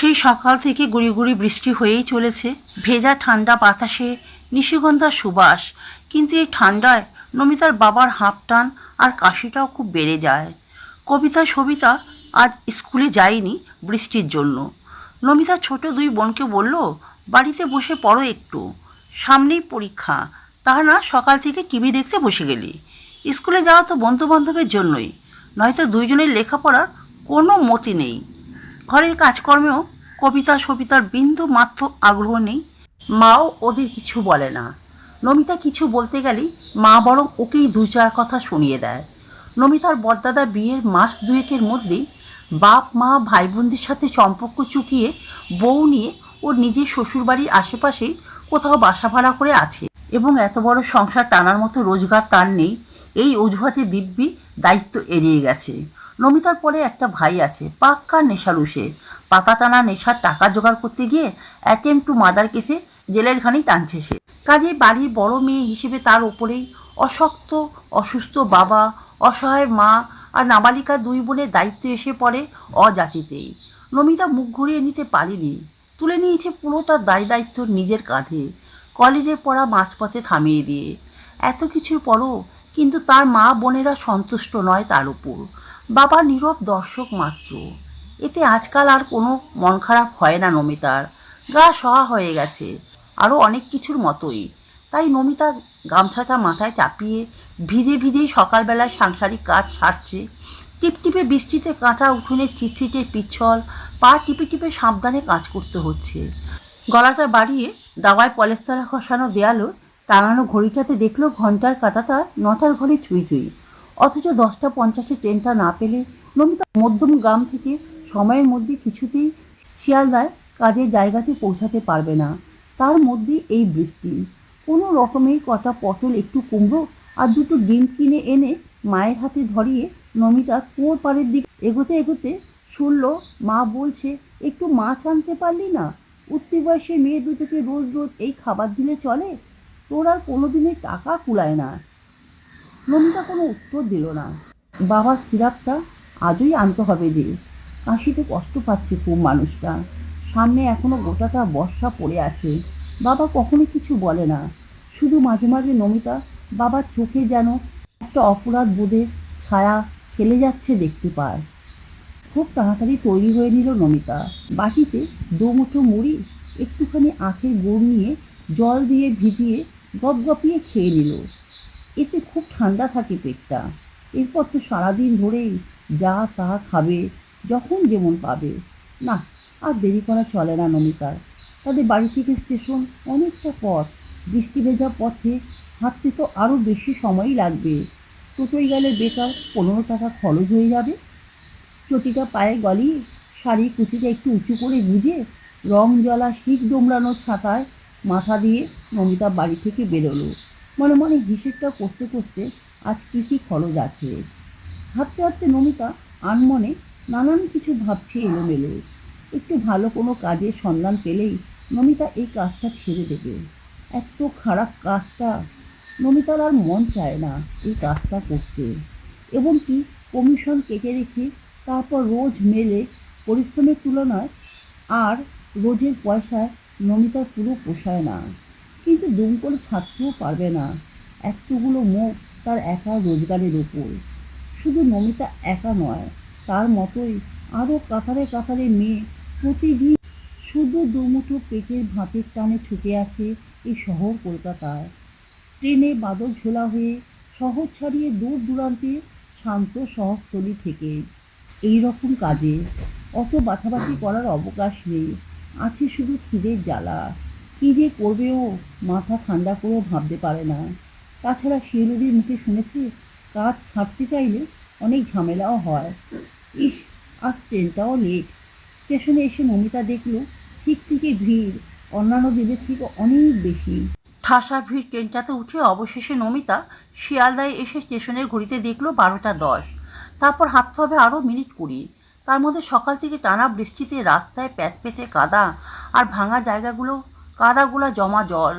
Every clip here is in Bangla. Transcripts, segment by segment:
সেই সকাল থেকে গুড়ি গুড়ি বৃষ্টি হয়েই চলেছে। ভেজা ঠান্ডা বাতাসে নিশিগন্ধার সুবাস, কিন্তু এই ঠান্ডায় নমিতার বাবার হাঁপ টান আর কাশিটাও খুব বেড়ে যায়। কবিতা, সবিতা আজ স্কুলে যায়নি বৃষ্টির জন্য। নমিতা ছোট দুই বোনকে বলল, বাড়িতে বসে পড়ো একটু। সামনেই পরীক্ষা। তা না সকাল থেকে টিভি দেখতে বসে গেলি। স্কুলে যাওয়া তো বন্ধু বান্ধবের জন্যই। নয়তো দুইজনের লেখাপড়ার কোনো মতি নেই। ঘরের কাজকর্মেও কবিতা সবিতার বিন্দু মাত্র আগ্রহ নেই। মাও ওদের কিছু বলে না। নমিতা কিছু বলতে গেলেই মা বরং ওকেই দু চার কথা শুনিয়ে দেয়। নমিতার বরদাদা বিয়ের মাস দুয়েকের মধ্যেই বাপ, মা ভাই বোনদের সাথে সম্পর্ক চুকিয়ে বউ নিয়ে ওর নিজের শ্বশুরবাড়ির আশেপাশেই কোথাও বাসা ভাড়া করে আছে এবং এত বড় সংসার টানার মতো রোজগার তার নেই। এই অজুহাতে দিব্যি দায়িত্ব এড়িয়ে গেছে। নমিতার পরে একটা ভাই আছে, পাক্কা নেশারুষে পাতা টানা নেশার টাকা জোগাড় করতে গিয়ে অ্যাটেম টু মাদার কেসে জেলের ঘানি টানছে সে। কাজে বাড়ির বড় মেয়ে হিসেবে তার ওপরেই অশক্ত, অসুস্থ বাবা, অসহায় মা আর নাবালিকা দুই বোনের দায়িত্ব এসে পড়ে অযাচিতেই নমিতা মুখ ঘুরিয়ে নিতে পারেনি। তুলে নিয়েছে পুরো তার দায় দায়িত্ব নিজের কাঁধে কলেজের পড়া মাঝপথে থামিয়ে দিয়ে। এত কিছুর পরও কিন্তু তার মা বোনেরা সন্তুষ্ট নয় তার উপর। বাবা নীরব দর্শক মাত্র। এতে আজকাল আর কোনো মন খারাপ হয় না নমিতার। গা সহা হয়ে গেছে, আরও অনেক কিছুর মতোই। তাই নমিতা গামছাটা মাথায় চাপিয়ে ভিজে ভিজেই সকালবেলায় সাংসারিক কাজ সারছে। টিপটিপে বৃষ্টিতে কাঁচা উঠোনের চিটচিটে পিছল পা টিপে টিপে সাবধানে কাজ করতে হচ্ছে। গলাটা বাড়িয়ে দাওয়ায় পলেস্তারা খসানো দেয়ালো টাঙানো ঘড়িটাতে দেখল ঘণ্টার কাঁটাটা নটার ঘরে ছুঁই ছুঁই অথচ দশটা পঞ্চাশে ট্রেনটা না পেলে নমিতা মধ্যম গ্রাম থেকে সময়ের মধ্যে কিছুতেই শিয়ালদায় কাজের জায়গাতে পৌঁছাতে পারবে না। তার মধ্যে এই বৃষ্টি। কোনো রকমের কটা পটল একটু কুমড়ো আর দুটো ডিম কিনে এনে মায়ের হাতে ধরিয়ে নমিতা কুয়োর পাড়ের দিকে এগোতে এগোতে শুনল, মা বলছে, একটু মাছ আনতে পারলি না? উঠতি বয়সে মেয়ে দুটোকে রোজ রোজ এই খাবার দিলে চলে? তোর আর কোনোদিনই টাকা কুলায় না। নমিতা কোনো উত্তর দিল না। বাবার সিরাপটা আজই আনতে হবে যে। কাশিতে কষ্ট পাচ্ছে খুব মানুষটা। সামনে এখনও গোটাটা বর্ষা পড়ে আছে। বাবা কখনো কিছু বলে না। শুধু মাঝে মাঝে নমিতা বাবার চোখে যেন একটা অপরাধ বোধের ছায়া ফেলে যাচ্ছে দেখতে পায়। খুব তাড়াতাড়ি তৈরি হয়ে নিল নমিতা। বাটিতে দুমুঠো মুড়ি, একটুখানি আখের গুড় নিয়ে জল দিয়ে ভিজিয়ে গপগপিয়ে খেয়ে নিল। এতে খুব ঠান্ডা থাকে পেটটা। এরপর তো সারাদিন ধরেই যা তা খাবে, যখন যেমন পাবে। না, আর দেরি করা চলে না নমিতার তাদের বাড়ি থেকে স্টেশন অনেকটা পথ। বৃষ্টি ভেজা পথে হাঁটতে তো আরও বেশি সময়ই লাগবে। টোটোয় গেলে বেকার পনেরো টাকা খরচ হয়ে যাবে। চটিটা পায়ে গলিয়ে শাড়ি কুচিটা একটু উঁচু করে গুজে রং জ্বলা শীত ডোমরানোর ছাতায় মাথা দিয়ে নমিতা বাড়ি থেকে বেরোলো। মনে মনে হিসেবটা করতে করতে আজ কী কী খরচ আছে। ভাবতে হাঁটতে নমিতা আনমনে নানান কিছু ভাবছে এলোমেলো। একটু ভালো কোনো কাজের সন্ধান পেলেই নমিতা এই কাজটা ছেড়ে দেবে। এত খারাপ কাজটা। নমিতার আর মন চায় না এই কাজটা করতে। এবং কি কমিশন কেটে রেখে তারপর রোজ মেলে পরিশ্রমের তুলনায় আর রোজের পয়সায় নমিতার পুরো পোষায় না। কিন্তু দুম করে ছাড়তেও পারবে না। একটুগুলো মুখ তার একা রোজগারের ওপর শুধু নমিতা একা নয়, তার মতোই আরও কাতারে কাতারে মেয়ে প্রতিদিন শুধু দুমুঠো পেটের ভাতের টানে ছুটে আসে এই শহর কলকাতায়। ট্রেনে বাদল ঝোলা হয়ে শহর ছাড়িয়ে দূর দূরান্তে শান্ত শহরতলি থেকে। এই রকম কাজে অত বাছাবাছি করার অবকাশ নেই, আছে শুধু খিদের জ্বালা। কী যে করবে ও? মাথা ঠান্ডা করেও ভাবতে পারে না। তাছাড়া শিয়ালুদির মুখে শুনেছি, কাজ ছাড়তে চাইলে অনেক ঝামেলাও হয়। ইস আজ ট্রেনটাও লেট স্টেশনে এসে নমিতা দেখল, ঠিক থেকে ভিড়। অন্যান্য দিনের থেকে অনেক বেশি। ঠাসা ভিড় ট্রেনটাতে উঠে অবশেষে নমিতা শিয়ালদায় এসে স্টেশনের ঘড়িতে দেখল বারোটা দশ। তারপর হাঁটতে হবে আরও মিনিট কুড়ি। তার মধ্যে সকাল থেকে টানা বৃষ্টিতে রাস্তায় প্যাচ প্যাচে কাদা আর ভাঙা জায়গাগুলো কাদাগুলা জমা জল।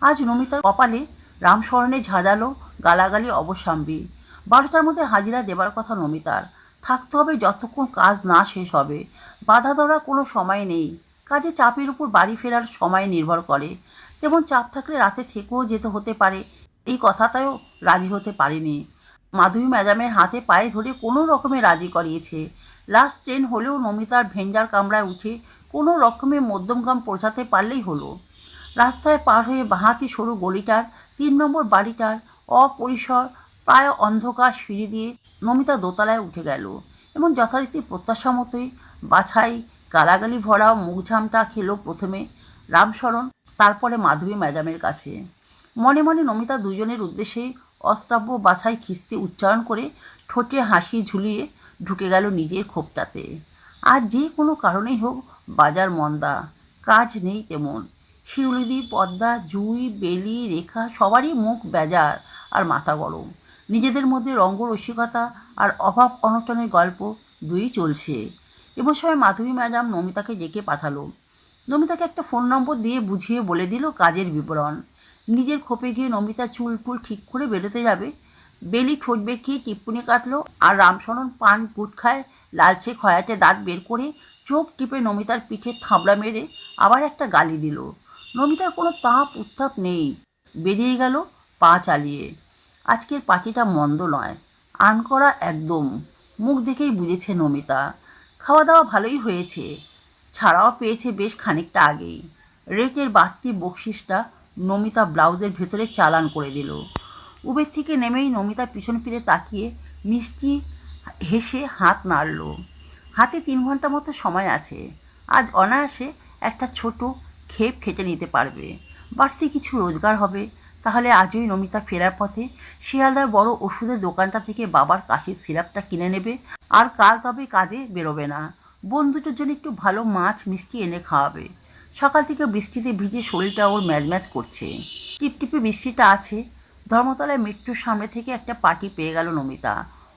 আজ নমিতার কপালে রামস্মরণে ঝাঁঝালো গালাগালি অবসাম্বী বারোটার মধ্যে হাজিরা দেবার কথা নমিতার। থাকতে হবে যতক্ষণ কাজ না শেষ হবে। বাধা ধরা কোনো সময় নেই। কাজে চাপের উপর বাড়ি ফেরার সময় নির্ভর করে। তেমন চাপ থাকলে রাতে থেকেও যেতে হতে পারে। এই কথাটাও রাজি হতে পারেনি। মাধবী ম্যাডামের হাতে পায়ে ধরে কোনো রকমে রাজি করিয়েছে। লাস্ট ট্রেন হলেও নমিতার ভেঞ্জার কামরায় উঠে কোনো রকমে মধ্যমগ্রাম পৌঁছাতে পারলেই হলো। রাস্তায় পার হয়ে বাঁহাতি সরু গলিটার, তিন নম্বর বাড়িটার অপরিসর প্রায় অন্ধকার সিঁড়ি দিয়ে নমিতা দোতলায় উঠে গেল এবং যথারীতি প্রত্যাশা মতোই বাছাই, গালাগালি ভরা মুখঝামটা খেলো প্রথমে রামশরণ, তারপরে মাধবী ম্যাডামের কাছে। মনে মনে নমিতা দুজনের উদ্দেশ্যে অস্ত্রাব্য বাছাই খিস্তি উচ্চারণ করে ঠোঁটে হাসি ঝুলিয়ে ঢুকে গেল নিজের ক্ষোভটাতে। আর যে কোনো কারণেই হোক বাজার মন্দা, কাজ নেই তেমন। শিউলিদি, পদ্মা, জুই, বেলি, রেখা সবারই মুখ বেজার আর মাথা গরম। নিজেদের মধ্যে রঙ্গরসিকতা আর অভাব অনটনের গল্প দুই চলছে। এবার সময় মাধবী ম্যাডাম নমিতাকে ডেকে পাঠালো। নমিতাকে একটা ফোন নম্বর দিয়ে বুঝিয়ে বলে দিল কাজের বিবরণ। নিজের খোপে গিয়ে নমিতা চুল টুল ঠিক করে বেরোতে যাবে। বেলি ঠোঁট বেঁকিয়ে টিপ্পুনি কাটলো আর রামশরণ পান গুট খায়, লালচে খয়াতে দাঁত বের করে চোখ টিপে নমিতার পিঠে থাবড়া মেরে আবার একটা গালি দিল। নমিতার কোনো তাপ উত্তাপ নেই। বেরিয়ে গেল পা চালিয়ে। আজকের পার্টিটা মন্দ নয়। আন করা একদম। মুখ দেখেই বুঝেছে নমিতা। খাওয়া দাওয়া ভালোই হয়েছে। ছাড়াও পেয়েছে বেশ খানিকটা আগেই। রেকের বাড়তি বকশিসটা নমিতা ব্লাউজের ভেতরে চালান করে দিল। উবের থেকে নেমেই নমিতা পিছন ফিরে তাকিয়ে মিষ্টি হেসে হাত নাড়ল। হাতে তিন ঘণ্টা মতো সময় আছে। আজ অনায়াসে একটা ছোট খেপ খেটে নিতে পারবে। বাড়তি কিছু রোজগার হবে। তাহলে আজই নমিতা ফেরার পথে শিয়ালদার বড় ওষুধের দোকানটা থেকে বাবার কাশির সিরাপটা কিনে নেবে। আর কাল তবে কাজে বেরোবে না। বন্ধুটার জন্য একটু ভালো মাছ মিষ্টি এনে খাওয়াবে। সকাল থেকে বৃষ্টিতে ভিজে শরীরটা ওর ম্যাজ ম্যাচ করছে। টিপটিপে বৃষ্টিটা আছে। ধর্মতলায় মৃত্যুর সামনে থেকে একটা পার্টি পেয়ে গেল নমিতা।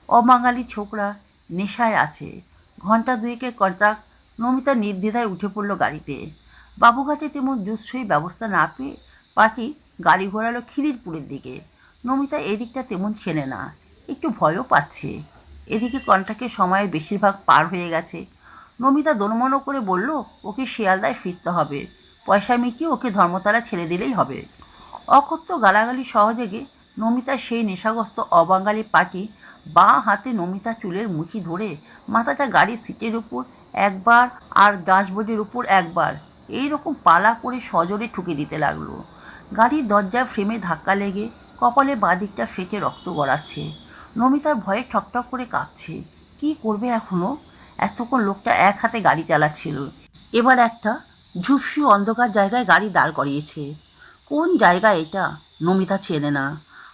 অবাঙালি ছোকরা নেশায় আছে। ঘণ্টা দুয়েকের কন্ট্রাক্ট নমিতা নির্দ্বিধায় উঠে পড়ল গাড়িতে। বাবুঘাটে তেমন জুৎসই ব্যবস্থা না পেয়ে পার্টি গাড়ি ঘোরালো খিদিরপুরের দিকে। নমিতা এদিকটা তেমন চেনে না, একটু ভয়ও পাচ্ছে। এদিকে কন্ট্রাক্টের সময়ের বেশিরভাগ পার হয়ে গেছে। নমিতা দনমনো করে বলল, ওকে শিয়ালদায় ফিরতে হবে। পয়সা মিটিয়ে ওকে ধর্মতলা ছেড়ে দিলেই হবে। অকথ্য গালাগালি সহযোগে নমিতা সেই নেশাগ্রস্ত অবাঙালি পার্টি বাঁ হাতে নমিতা চুলের মুঠি ধরে মাথাটা গাড়ির সিটের উপর একবার আর ড্যাশবোর্ডের উপর একবার এই রকম পালা করে সজোরে ঠুকে দিতে লাগল। গাড়ির দরজায় ফ্রেমে ধাক্কা লেগে কপালে বাদিকটা ফেটে রক্ত গড়াচ্ছে। নমিতার ভয়ে ঠকঠক করে কাঁপছে। কি করবে এখনও? এতক্ষণ লোকটা এক হাতে গাড়ি চালাচ্ছিল। এবার একটা ঝুপসি অন্ধকার জায়গায় গাড়ি দাঁড় করিয়েছে। কোন জায়গা এটা? নমিতা চেনে না।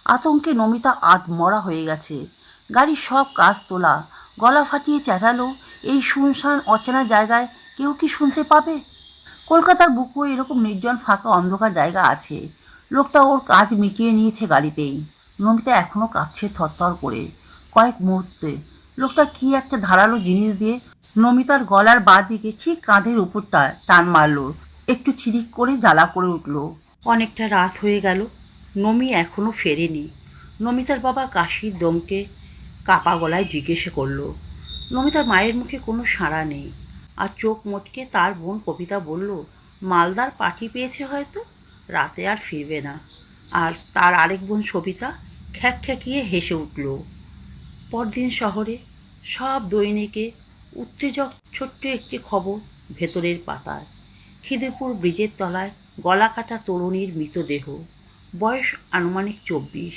আতঙ্কে নমিতা আধমরা হয়ে গেছে। গাড়ির সব কাজ তোলা, গলা ফাটিয়ে চেঁচালো, এই শুনশান অচেনা জায়গায় কেউ কি শুনতে পাবে? কলকাতার বুকও এরকম নির্জন ফাঁকা অন্ধকার জায়গা আছে। লোকটা ওর কাজ মিটিয়ে নিয়েছে গাড়িতেই। নমিতা এখনও কাঁপছে থরথর করে। কয়েক মুহূর্তে লোকটা কি একটা ধারালো জিনিস দিয়ে নমিতার গলার বাঁ দিকে ঠিক কাঁধের উপরটা টান মারলো। একটু চিরিক করে জ্বালা করে উঠল। অনেকটা রাত হয়ে গেল। নমি এখনও ফেরেনি। নমিতার বাবা কাশির দমকে কাপা গলায় জিজ্ঞেসে করল, নমিতার মায়ের মুখে কোনো সাড়া নেই? আর চোখ মোটকে তার বোন কবিতা বলল, মালদার পাঠি পেয়েছে হয়তো, রাতে আর ফিরবে না। আর তার আরেক বোন সবিতা খ্যাক খ্যাকিয়ে হেসে উঠল, পরদিন শহরে সব দৈনিকে উত্তেজক ছোট্ট একটি খবর ভেতরের পাতায়। খিদেপুর ব্রিজের তলায় গলা কাটা তরুণীর মৃতদেহ। বয়স আনুমানিক চব্বিশ।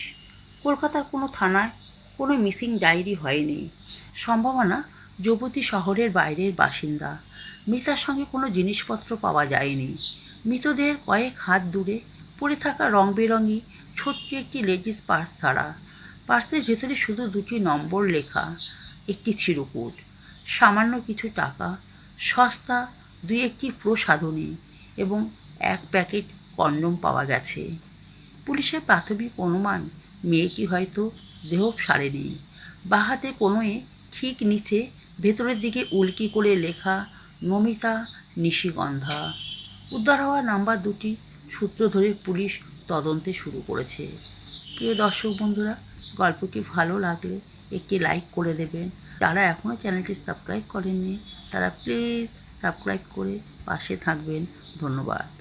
কলকাতার কোনো থানায় কোনো মিসিং ডায়েরি হয়নি। সম্ভাবনা, যুবতী শহরের বাইরের বাসিন্দা। মৃতার সঙ্গে কোনো জিনিসপত্র পাওয়া যায়নি। মৃতদেহের কয়েক হাত দূরে পড়ে থাকা রং বেরঙি, ছোট্ট একটি লেডিস পার্স ছাড়া। পার্সের ভেতরে শুধু দুটি নম্বর লেখা, একটি চিরকুট সামান্য কিছু টাকা, সস্তা, দুই একটি প্রসাধনী এবং এক প্যাকেট কন্ডম পাওয়া গেছে। পুলিশের প্রাথমিক অনুমান, মেয়েটি হয়তো দেহ সারেনি। বাহাতে কোনোয়ে ঠিক নিচে, ভেতরের দিকে উল্কি করে লেখা নমিতা নিশিগন্ধা। উদ্ধার হওয়া নাম্বার দুটি সূত্র ধরে পুলিশ তদন্তে শুরু করেছে। প্রিয় দর্শক বন্ধুরা, গল্পটি ভালো লাগলে একটি লাইক করে দেবেন। যারা এখনও চ্যানেলটি সাবস্ক্রাইব করেননি, তারা প্লিজ সাবস্ক্রাইব করে পাশে থাকবেন। ধন্যবাদ।